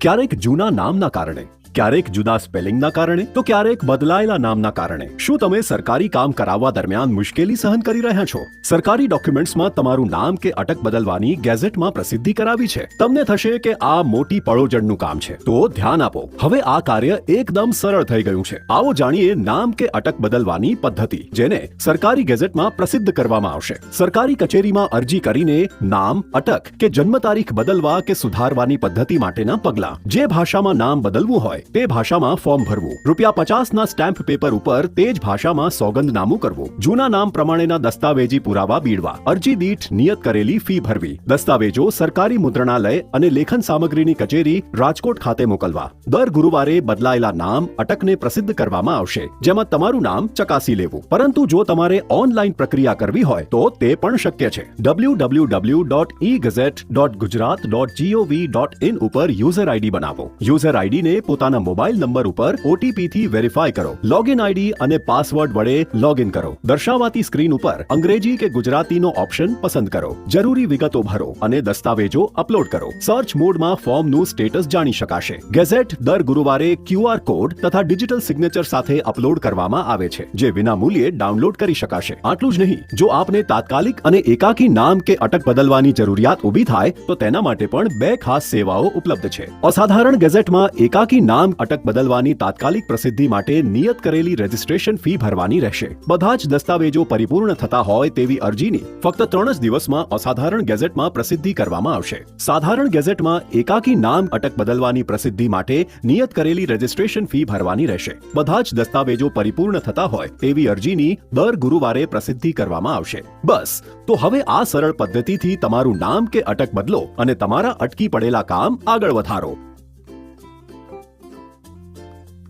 ક્યારેક જૂના નામના કારણે. ક્યારેક જુદા સ્પેલિંગના કારણે? તો ક્યારેક બદલાયેલા નામના કારણે? શું તમે સરકારી કામ કરાવવા દરમિયાન મુશ્કેલી સહન કરી રહ્યા છો? સરકારી ડોક્યુમેન્ટ્સમાં તમારું નામ કે અટક બદલવાની ગેઝેટમાં પ્રસિદ્ધિ કરાવી છે. તમને થશે કે આ મોટી પળોજડનું કામ છે. તો ધ્યાન આપો. હવે આ કાર્ય એકદમ સરળ થઈ ગયું છે. આવો જાણીએ નામ કે અટક બદલવાની પદ્ધતિ, જેને સરકારી ગેઝેટમાં પ્રસિદ્ધ કરવામાં આવશે. સરકારી કચેરીમાં અરજી કરીને નામ, અટક કે જન્મ તારીખ બદલવા કે સુધારવાની પદ્ધતિ માટેના પગલાં. જે ભાષામાં નામ બદલવું હોય તે ભાષામાં ફોર્મ ભરવું. રૂપિયા પચાસના સ્ટેમ્પ પેપર ઉપર તે જ ભાષામાં સોગંદનામું કરવું. જૂના નામ પ્રમાણેના દસ્તાવેજી પુરાવા બીડવા. અરજી દીઠ નિયત કરેલી ફી ભરવી. દસ્તાવેજો સરકારી મુદ્રણાલય અને લેખન સામગ્રીની કચેરી રાજકોટ ખાતે મોકલવા. દર ગુરુવારે બદલાયેલા નામ અટકને પ્રસિદ્ધ કરવામાં આવશે, જેમાં તમારું નામ ચકાસી લેવું. પરંતુ જો તમારે ઓનલાઈન પ્રક્રિયા કરવી હોય, તો તે પણ શક્ય છે. W W W dot e gazette dot Gujarat dot G O V dot in ઉપર યુઝર આઈડી બનાવો. યુઝર આઈડીને પોતાના મોબાઈલ નંબર ઉપર ઓટીપી થી વેરીફાઈ કરો. લોગિન આઈડી અને પાસવર્ડ વડે લોગિન કરો. દર્શાવાતી સ્ક્રીન ઉપર અંગ્રેજી કે ગુજરાતીનો ઓપ્શન પસંદ કરો. જરૂરી વિગતો ભરો અને દસ્તાવેજો અપલોડ કરો. સર્ચ મોડમાં ફોર્મનું સ્ટેટસ જાણી શકાશે. ગેઝેટ દર ગુરુવારે ક્યુઆર કોડ તથા ડિજિટલ સિગ્નેચર સાથે અપલોડ કરવામાં આવે છે, જે વિના મૂલ્યે ડાઉનલોડ કરી શકાશે. આટલું જ નહીં, જો આપને તાત્કાલિક અને એકાકી નામ કે અટક બદલવાની જરૂરિયાત ઊભી થાય, તો તેના માટે પણ બે ખાસ સેવાઓ ઉપલબ્ધ છે. અસાધારણ ગેઝેટમાં એકાકી નામ અટક બદલવાની તાત્કાલિક પ્રસિદ્ધિ માટે નિયત કરેલી રજીસ્ટ્રેશન ફી ભરવાની રહેશે. બધા જ દસ્તાવેજો પરિપૂર્ણ થતા હોય તેવી અરજીની ફક્ત ત્રણ જ દિવસમાં અસાધારણ ગેઝેટમાં પ્રસિદ્ધિ કરવામાં આવશે. સાધારણ ગેઝેટમાં એકાકી નામ અટક બદલવાની પ્રસિદ્ધિ માટે નિયત કરેલી રજીસ્ટ્રેશન ફી ભરવાની રહેશે. બધા જ દસ્તાવેજો પરિપૂર્ણ થતા હોય તેવી અરજીની દર ગુરુવારે પ્રસિદ્ધિ કરવામાં આવશે. બસ. તો હવે આ સરળ પદ્ધતિથી તમારું નામ કે અટક બદલો અને તમારા અટકી પડેલા કામ આગળ વધારો.